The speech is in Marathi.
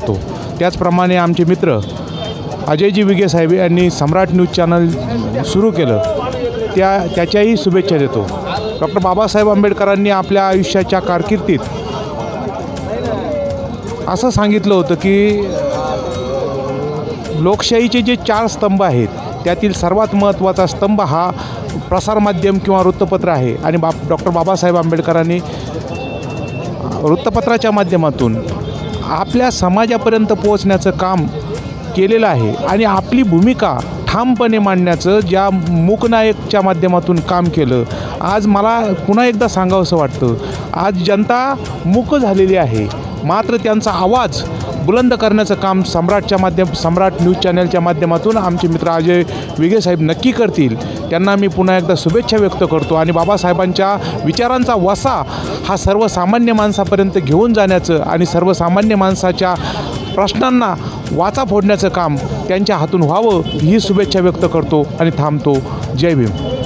असतो त्याचप्रमाणे आमचे मित्र अजयजी विगे साहेब यांनी सम्राट न्यूज चॅनल सुरू केलं. त्या त्याच्याही शुभेच्छा देतो. डॉक्टर बाबासाहेब आंबेडकरांनी आपल्या आयुष्याच्या कारकिर्दीत असं सांगितलं होतं की लोकशाहीचे जे चार स्तंभ आहेत त्यातील सर्वात महत्त्वाचा स्तंभ हा प्रसारमाध्यम किंवा वृत्तपत्र आहे. आणि बाप डॉक्टर बाबासाहेब आंबेडकरांनी वृत्तपत्राच्या माध्यमातून आपल्या समाजापर्यंत पोहोचण्याचं काम केलेलं आहे आणि आपली भूमिका ठामपणे मांडण्याचं ज्या मूकनायकच्या माध्यमातून काम केलं आज मला पुन्हा एकदा सांगावंसं वाटतं आज जनता मूक झालेली आहे. मात्र त्यांचा आवाज बुलंद करण्याचं काम सम्राटच्या माध्यम सम्राट न्यूज चॅनलच्या माध्यमातून आमचे मित्र अजय विगे साहेब नक्की करतील. त्यांना मी पुन्हा एकदा शुभेच्छा व्यक्त करतो. आणि बाबासाहेबांच्या विचारांचा वसा हा सर्वसामान्य माणसापर्यंत घेऊन जाण्याचं आणि सर्वसामान्य माणसाच्या प्रश्नांना वाचा फोडण्याचं काम त्यांच्या हातून व्हावं ही शुभेच्छा व्यक्त करतो आणि थांबतो. जय भीम.